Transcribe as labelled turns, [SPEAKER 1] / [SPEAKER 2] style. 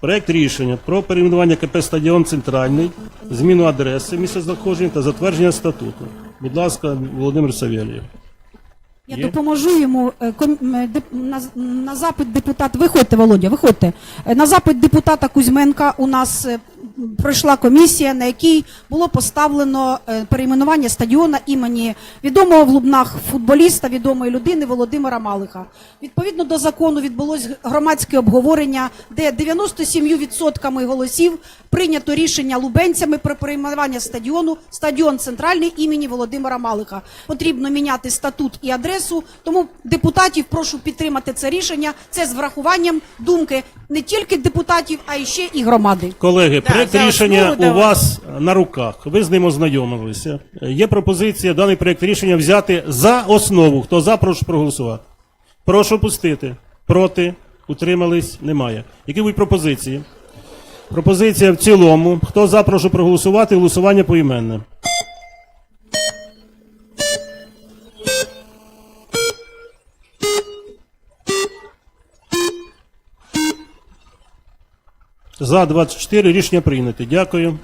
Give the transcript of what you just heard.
[SPEAKER 1] Проект рішення про перейменування КП Стадіон Центральний, зміну адреси місця знаходження та затвердження статуту. Будь ласка, Володимир Савєлєв.
[SPEAKER 2] Я
[SPEAKER 1] Є?
[SPEAKER 2] допоможу йому е, е, на, запит депутата. Виходьте, Володя, виходьте. Е, На запит депутата Кузьменка у нас пройшла комісія, на якій було поставлено е, перейменування стадіона імені відомого в Лубнах футболіста, відомої людини Володимира Малиха. Відповідно до закону відбулось громадське обговорення, де 97% голосів прийнято рішення лубенцями про перейменування стадіону стадіон центральний імені Володимира Малиха. Потрібно міняти статут і адресу. Тому депутатів прошу підтримати це рішення. Це з врахуванням думки не тільки депутатів, а й ще і громади.
[SPEAKER 1] Колеги,
[SPEAKER 3] Да,
[SPEAKER 1] проект рішення у вас на руках. Ви з ним ознайомилися. Є пропозиція даний проект рішення взяти за основу. Хто за, прошу проголосувати. Прошу пустити. Проти. Утримались? Немає. Які будуть пропозиції? Пропозиція в цілому. Хто за, прошу проголосувати. Голосування поіменне. За 24 рішення прийнято. Дякую.